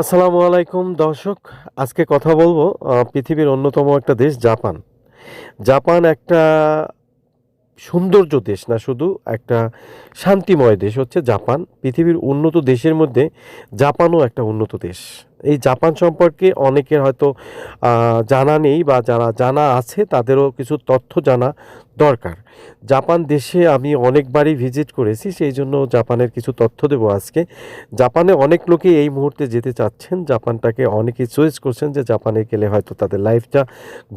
আসসালামু আলাইকুম, দর্শক। আজকে কথা বলব পৃথিবীর অন্যতম একটা দেশ, জাপান। জাপান একটা সৌন্দর্য দেশ না শুধু, একটা শান্তিময় দেশ হচ্ছে জাপান। পৃথিবীর উন্নত দেশের মধ্যে জাপানও একটা উন্নত দেশ। এই জাপান সম্পর্কে অনেকের হয়তো জানা নেই বা যারা জানা আছে তাদেরও কিছু তথ্য জানা দরকার। জাপান দেশে আমি অনেকবারই ভিজিট করেছি, সেই জন্য জাপানের কিছু তথ্য দেবো আজকে। জাপানে অনেক লোকই এই মুহূর্তে যেতে চাচ্ছেন, জাপানটাকে অনেকেই চয়েস করছেন যে জাপানে গেলে হয়তো তাদের লাইফটা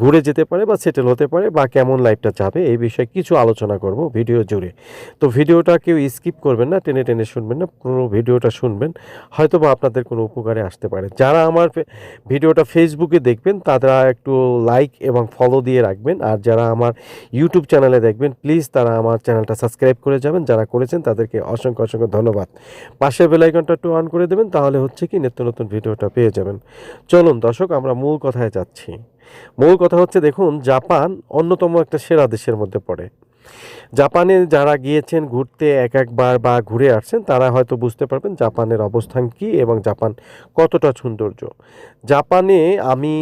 ঘুরে যেতে পারে বা সেটেল হতে পারে বা কেমন লাইফটা যাবে, এই বিষয়ে কিছু আলোচনা করব ভিডিও জুড়ে। তো ভিডিওটা কেউ স্কিপ করবেন না, টেনে টেনে শুনবেন না, পুরো ভিডিওটা শুনবেন। হয়তো বা আপনাদের কোনো উপকারে আসতে পারে। যারা আমার ভিডিওটা ফেসবুকে দেখবেন, তারা একটু লাইক এবং ফলো দিয়ে রাখবেন। আর যারা আমার ইউটিউব চ্যানেলে দেখবেন প্লিজ তারা আমার চ্যানেলটা সাবস্ক্রাইব করে যাবেন। যারা করেছেন, তাদেরকে অসংখ্য অসংখ্য ধন্যবাদ। পাশের বেলাইকনটা একটু অন করে দেবেন, তাহলে হচ্ছে কি, নিত্য নতুন ভিডিওটা পেয়ে যাবেন। চলুন দর্শক, আমরা মূল কথায় যাচ্ছি। মূল কথা হচ্ছে, দেখুন, জাপান অন্যতম একটা সেরা দেশের মধ্যে পড়ে। জাপানে যারা গিয়েছেন ঘুরতে এক একবার বা ঘুরে আসছেন, তারা হয়তো বুঝতে পারবেন জাপানের অবস্থান কী এবং জাপান কতটা সৌন্দর্য। জাপানে আমি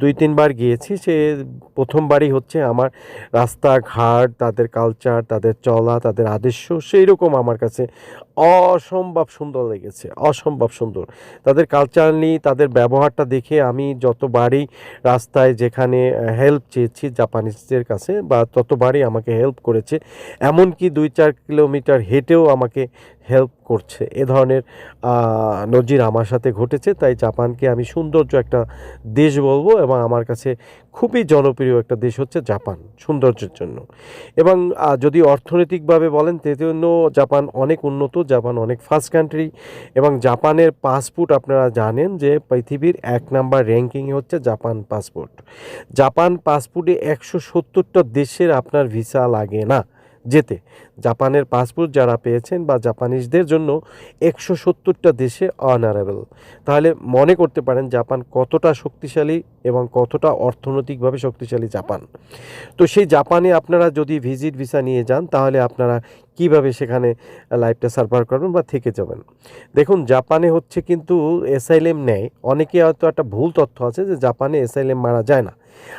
দুই তিনবার গিয়েছি, সে প্রথমবারই হচ্ছে আমার রাস্তাঘাট, তাদের কালচার তাদের চলা, তাদের আদর্শ সেই রকম আমার কাছে অসম্ভব সুন্দর লেগেছে, অসম্ভব সুন্দর। তাদের কালচারালি তাদের ব্যবহারটা দেখে আমি যতবারই রাস্তায় যেখানে হেল্প চেয়েছি জাপানিজদের কাছে বা ততবারই আমাকে হেল্প করেছে, এমনকি দুই চার কিলোমিটার হেঁটেও আমাকে হেল্প করছে। এ ধরনের নজির আমার সাথে ঘটেছে, তাই জাপানকে আমি সৌন্দর্য একটা দেশ বলব এবং আমার কাছে খুবই জনপ্রিয় একটা দেশ হচ্ছে জাপান, সৌন্দর্যের জন্য। এবং যদি অর্থনৈতিকভাবে বলেন জন্য জাপান অনেক উন্নত, জাপান অনেক ফার্স্ট কান্ট্রি এবং জাপানের পাসপোর্ট আপনারা জানেন যে পৃথিবীর এক নাম্বার র্যাঙ্কিংয়ে হচ্ছে জাপান পাসপোর্ট জাপান পাসপোর্টে একশো সত্তরটা দেশের আপনার ভিসা লাগে না। যেতে। জাপানের পাসপোর্ট যারা পেয়েছেন বা জাপানিজদের জন্য একশো সত্তরটা দেশে অনারেবল তাহলে মনে করতে পারেন জাপান কতটা শক্তিশালী এবং কতটা অর্থনৈতিকভাবে শক্তিশালী জাপান। তো সেই জাপানে আপনারা যদি ভিজিট ভিসা নিয়ে যান, তাহলে আপনারা কীভাবে সেখানে লাইফটা সার্ভার করবেন বা থেকে যাবেন? দেখুন, জাপানে হচ্ছে কিন্তু এসআইলেম নেয়। অনেকে হয়তো একটা ভুল তথ্য আছে যে জাপানে এসআইলেম মারা যায় না।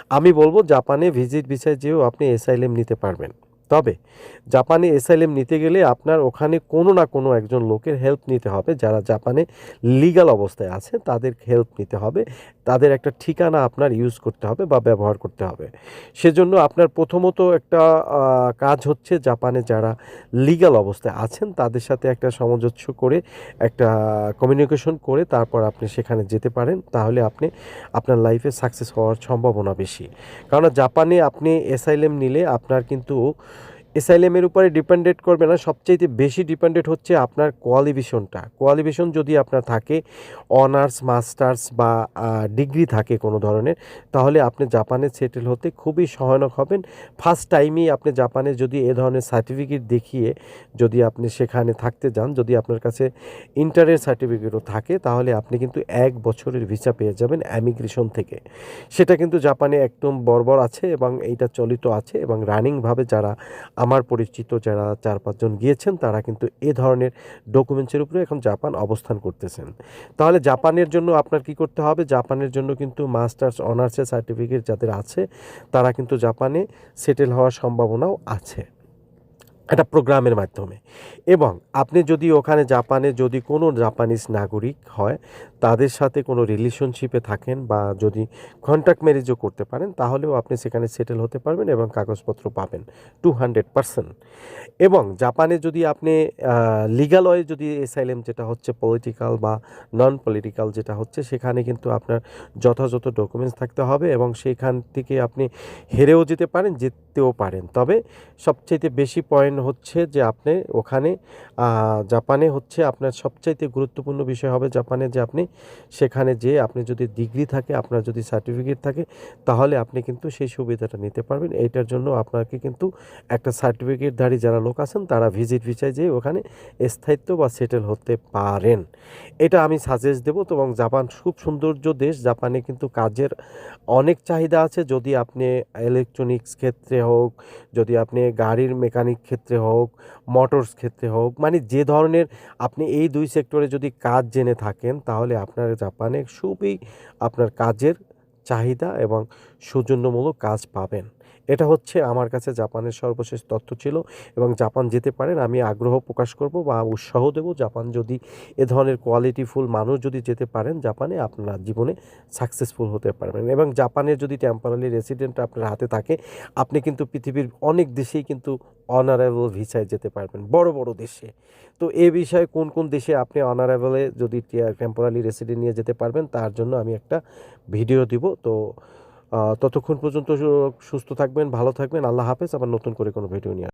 আমি বলব, জাপানে ভিজিট ভিসায় যেও আপনি এসআইলেম নিতে পারবেন। তবে জাপানে এসআইএম নিতে গেলে আপনার ওখানে কোনো না কোনো একজন লোকের হেল্প নিতে হবে। যারা জাপানে লিগাল অবস্থায় আছে, তাদের হেল্প নিতে হবে। তাদের একটা ঠিকানা আপনার ইউজ করতে হবে বা ব্যবহার করতে হবে। সেজন্য আপনার প্রথমত একটা কাজ হচ্ছে জাপানে যারা লিগ্যাল অবস্থায় আছেন, তাদের সাথে একটা সামঞ্জস্য করে, একটা কমিউনিকেশন করে তারপর আপনি সেখানে যেতে পারেন। তাহলে আপনি আপনার লাইফে সাকসেস হওয়ার সম্ভাবনা বেশি। কারণ জাপানে আপনি এসআইলেম নিলে আপনার কিন্তু এসআইলেমের উপরে ডিপেন্ডেন্ট করবে না, সবচাইতে বেশি ডিপেন্ডেন্ট হচ্ছে আপনার কোয়ালিফিকেশনটা কোয়ালিফিকেশন যদি আপনার থাকে, অনার্স, মাস্টার্স বা ডিগ্রি থাকে কোনো ধরনের, তাহলে আপনি জাপানে সেটেল হতে খুবই সহায়ক হবেন। ফার্স্ট টাইমেই আপনি জাপানে যদি এ ধরনের সার্টিফিকেট দেখিয়ে যদি আপনি সেখানে থাকতে যান, যদি আপনার কাছে ইন্টারের সার্টিফিকেটও থাকে, তাহলে আপনি কিন্তু এক বছরের ভিসা পেয়ে যাবেন অ্যামিগ্রেশন থেকে। সেটা কিন্তু জাপানে একদম বর্বর আছে এবং এইটা চলিত আছে এবং রানিংভাবে যারা আমার পরিচিত যারা চার পাঁচজন গিয়েছেন, তারা কিন্তু এ ধরনের ডকুমেন্টসের উপরে এখন জাপান অবস্থান করতেছেন। তাহলে জাপানের জন্য আপনার কি করতে হবে? জাপানের জন্য কিন্তু মাস্টার্স অনার্সের সার্টিফিকেট যাদের আছে, তারা কিন্তু জাপানে সেটেল হওয়ার সম্ভাবনাও আছে। একটা প্রোগ্রামের মাধ্যমে। এবং আপনি যদি ওখানে জাপানে যদি কোনো জাপানিজ নাগরিক হয়, তাদের সাথে কোনো রিলেশনশিপে থাকেন বা যদি কন্ট্যাক্ট ম্যারেজও করতে পারেন, তাহলেও আপনি সেখানে সেটেল হতে পারবেন এবং কাগজপত্র পাবেন টু হান্ড্রেড পারসেন্ট এবং জাপানে যদি আপনি লিগাল ওয়ে যদি এসাইলেম যেটা হচ্ছে পলিটিক্যাল বা নন পলিটিক্যাল যেটা হচ্ছে, সেখানে কিন্তু আপনার যথাযথ ডকুমেন্টস থাকতে হবে এবং সেইখান থেকে আপনি হেরেও যেতে পারেন জিততেও পারেন। তবে সবচাইতে বেশি পয়েন্ট হচ্ছে যে আপনি ওখানে জাপানে হচ্ছে আপনার সবচাইতে গুরুত্বপূর্ণ বিষয় হবে জাপানে যে আপনি সেখানে যে আপনি যদি ডিগ্রি থাকে, আপনার যদি সার্টিফিকেট থাকে, তাহলে আপনি কিন্তু সেই সুবিধাটা নিতে পারবেন। এইটার জন্য আপনাকে কিন্তু একটা সার্টিফিকেটধারী যারা লোক আছেন, তারা ভিজিট ভিসায় যেয়ে ওখানে স্থায়িত্ব বা সেটেল হতে পারেন। এটা আমি সাজেস্ট দেবো। তো এবং জাপান খুব সৌন্দর্য দেশ। জাপানে কিন্তু কাজের অনেক চাহিদা আছে। যদি আপনি ইলেকট্রনিক্স ক্ষেত্রে হোক, যদি আপনি গাড়ির মেকানিক ক্ষেত্রে ক্ষেত্রে হোক, মোটরস ক্ষেত্রে হোক মানে যে ধরনের আপনি এই দুই সেক্টরে যদি কাজ জেনে থাকেন, তাহলে আপনার জাপানে খুবই আপনার কাজের চাহিদা এবং সৌজন্যমূলক কাজ পাবেন। এটা হচ্ছে আমার কাছে জাপানের সর্বশেষ তথ্য ছিল এবং জাপান যেতে পারেন, আমি আগ্রহ প্রকাশ করব বা উৎসাহ দেব। জাপান যদি এ ধরনের কোয়ালিটিফুল মানুষ যদি যেতে পারেন জাপানে, আপনার জীবনে সাকসেসফুল হতে পারবেন। এবং জাপানের যদি টেম্পারারি রেসিডেন্ট আপনার হাতে থাকে, আপনি কিন্তু পৃথিবীর অনেক দেশেই কিন্তু অনারেবল ভিসায় যেতে পারবেন, বড় বড় দেশে। তো এ বিষয়ে কোন কোন দেশে আপনি অনারেবলে যদি টেম্পোরারি রেসিডেন্ট নিয়ে যেতে পারবেন, তার জন্য আমি একটা ভিডিও দিব। তো ততক্ষণ পর্যন্ত সুস্থ থাকবেন ভালো থাকবেন। আল্লাহ হাফেজ। আবার নতুন করে কোনো ভিডিও নিয়ে